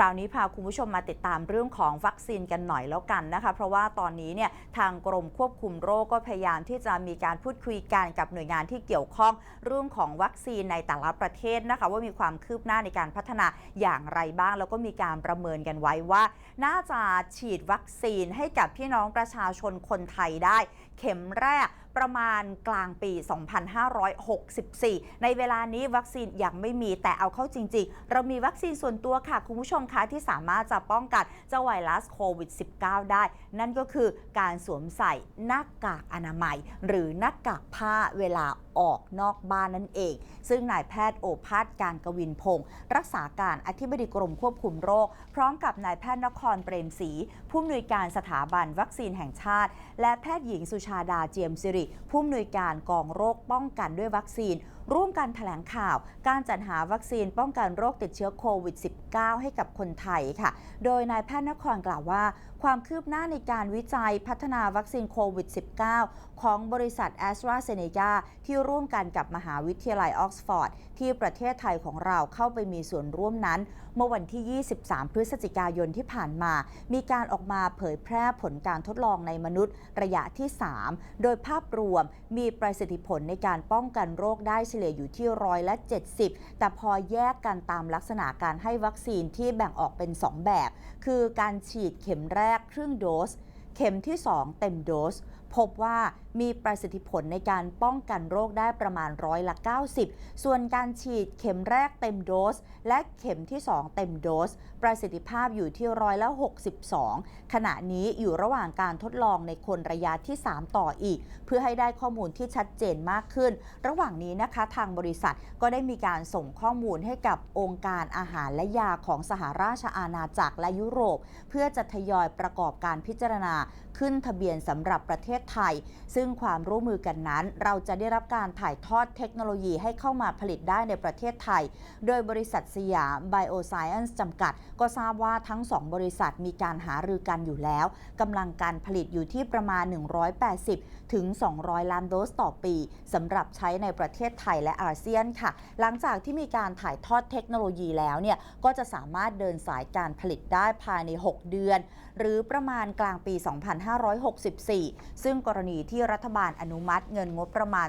คราวนี้พาคุณผู้ชมมาติดตามเรื่องของวัคซีนกันหน่อยแล้วกันนะคะ เพราะว่าตอนนี้เนี่ยทางกรมควบคุมโรคก็พยายามที่จะมีการพูดคุยกันกับหน่วยงานที่เกี่ยวข้องเรื่องของวัคซีนในแต่ละประเทศนะคะ ว่ามีความคืบหน้าในการพัฒนาอย่างไรบ้าง แล้วก็มีการประเมินกันไว้ว่า น่าจะฉีดวัคซีนให้กับพี่น้องประชาชนคนไทยได้ เข็มแรก ประมาณกลางปี 2564 ในเวลานี้วัคซีนยังไม่มีแต่เอาเข้าจริง ๆ เรามีวัคซีนส่วนตัวค่ะ คุณผู้ชมคะที่สามารถจะป้องกันเจ้าไวรัสโควิด -19 ได้ นั่นก็คือการสวมใส่หน้ากากอนามัย หรือหน้ากากผ้าเวลา ออกนอกบ้านนั่นเอง ซึ่งนายแพทย์โอภาสการกวินพงศ์รักษาการอธิบดีกรมควบคุมโรค พร้อมกับนายแพทย์นครเปรมศรีผู้อำนวยการสถาบันวัคซีนแห่งชาติ และแพทย์หญิงสุชาดาเจียมสิริผู้อำนวยการกองโรคป้องกันด้วยวัคซีน ร่วมกันแถลงข่าวการจัดหาวัคซีนป้องกันโรคติดเชื้อโควิด -19 ให้กับคนไทยค่ะ โดยนายแพทย์นครกล่าวว่า ความคืบหน้าในการวิจัยพัฒนาวัคซีนโควิด -19 ของบริษัท a s t r a z เซ e c a ที่ร่วมกันกับมหาวิทยาลัยออกซฟอร์ดที่ประเทศไทยของเราเข้าไปมีส่วนร่วมนั้น เมื่อวันที่ 23 พฤศจิกายนที่ผ่านมา มีการออกมาเผยแพร่ผลการทดลองในมนุษย์ระยะที่ 3 โดยภาพรวมมีประสิทธิผลในการป้องกันโรคได้ลี่ยอยู่ที่ร้อยละ 70 แต่พอแยกกันตามลักษณะการให้วัคซีนที่แบ่งออกเป็น 2 แบบ คือการฉีดเข็มแรกครึ่งโดส เข็มที่ 2 เต็มโดส พบว่ามีประสิทธิผลในการป้องกันโรคได้ประมาณร้อยละ 90 ส่วนการฉีดเข็มแรกเต็มโดส และเข็มที่ 2 เต็มโดส ประสิทธิภาพอยู่ที่ร้อยละ 62 ขณะนี้อยู่ระหว่างการทดลองในคนระยะที่ 3 ต่ออีก เพื่อให้ได้ข้อมูลที่ชัดเจนมากขึ้น ระหว่างนี้นะคะทางบริษัทก็ได้มีการส่งข้อมูลให้กับองค์การอาหารและยาของสหราชอาณาจักรและยุโรป เพื่อจะทยอยประกอบการพิจารณาขึ้นทะเบียนสำหรับประเทศไทย ซึ่งความร่วมมือกันนั้น เราจะได้รับการถ่ายทอดเทคโนโลยีให้เข้ามาผลิตได้ในประเทศไทย โดยบริษัทสยาม Bioscience จำกัด ก็ทราบว่าทั้ง 2 บริษัทมีการหารือกันอยู่แล้วกำลังการผลิตอยู่ที่ประมาณ 180 ถึง 200 ล้านโดสต่อปีสำหรับใช้ในประเทศไทยและอาเซียนค่ะ หลังจากที่มีการถ่ายทอดเทคโนโลยีแล้วเนี่ยก็จะสามารถเดินสายการผลิตได้ภายใน 6 เดือน หรือประมาณกลางปี 2564ซึ่งกรณีที่รัฐบาลอนุมัติเงินงบประมาณ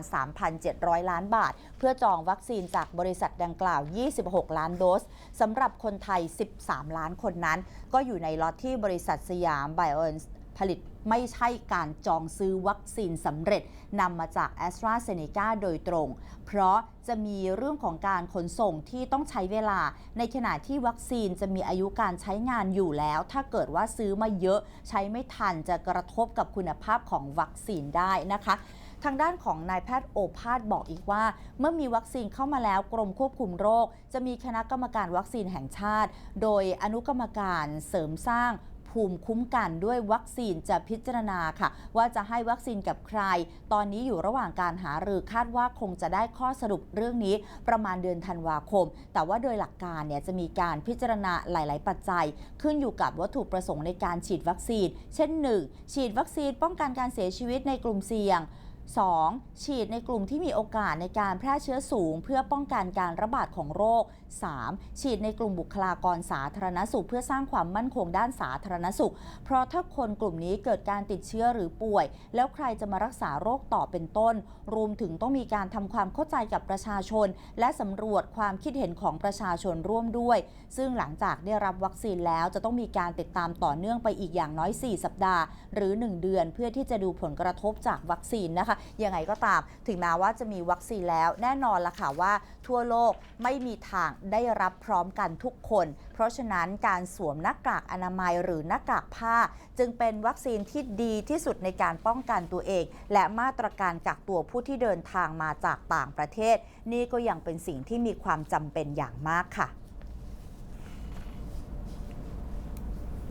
3,700 ล้านบาท เพื่อจองวัคซีนจากบริษัทดังกล่าว 26 ล้านโดสสำหรับคนไทย 13 ล้านคนนั้น ก็อยู่ในล็อตที่บริษัทสยามไบโอเอน ผลิตไม่ใช่การจองซื้อวัคซีนสำเร็จนำมาจาก a s t r a z เซ e c a โดยตรง เพราะจะมีเรื่องของการขนส่งที่ต้องใช้เวลา ในขณะที่วัคซีนจะมีอายุการใช้งานอยู่แล้ว ถ้าเกิดว่าซื้อมาเยอะใช้ไม่ทันจะกระทบกับคุณภาพของวัคซีนได้นะคะทางด้านของนายแพทย์โอภาสบอกอีกว่า เมื่อมีวัคซีนเข้ามาแล้วกรมควบคุมโรค จะมีคณะกรรมการวัคซีนแห่งชาติ โดยอนุกรรมการเสริมสร้าง ภูมิคุ้มกันด้วยวัคซีนจะพิจารณาค่ะ ว่าจะให้วัคซีนกับใคร ตอนนี้อยู่ระหว่างการหารือคาดว่าคงจะได้ข้อสรุปเรื่องนี้ประมาณเดือนธันวาคม แต่ว่าโดยหลักการเนี่ยจะมีการพิจารณาหลาย ๆ ปัจจัย ขึ้นอยู่กับวัตถุประสงค์ในการฉีดวัคซีน เช่น 1. ฉีดวัคซีนป้องกันการเสียชีวิตในกลุ่มเสี่ยง 2. ฉีดในกลุ่มที่มีโอกาสในการแพร่เชื้อสูง เพื่อป้องกันการระบาดของโรค 3. ฉีดในกลุ่มบุคลากรสาธารณสุข เพื่อสร้างความมั่นคงด้านสาธารณสุข เพราะถ้าคนกลุ่มนี้เกิดการติดเชื้อหรือป่วย แล้วใครจะมารักษาโรคต่อเป็นต้น รวมถึงต้องมีการทำความเข้าใจกับประชาชน และสำรวจความคิดเห็นของประชาชนร่วมด้วย ซึ่งหลังจากได้รับวัคซีนแล้วจะต้องมีการติดตามต่อเนื่องไปอีกอย่างน้อย 4 สัปดาห์ หรือ 1 เดือนเพื่อที่จะดูผลกระทบจากวัคซีนนะคะยังไงก็ตาม ถึงแม้ว่าจะมีวัคซีนแล้วแน่นอนละค่ะว่าทั่วโลกไม่มีทางได้รับพร้อมกันทุกคน เพราะฉะนั้นการสวมหน้ากากอนามัยหรือหน้ากากผ้า จึงเป็นวัคซีนที่ดีที่สุดในการป้องกันตัวเอง และมาตรการกักตัวผู้ที่เดินทางมาจากต่างประเทศ นี่ก็ยังเป็นสิ่งที่มีความจำเป็นอย่างมากค่ะ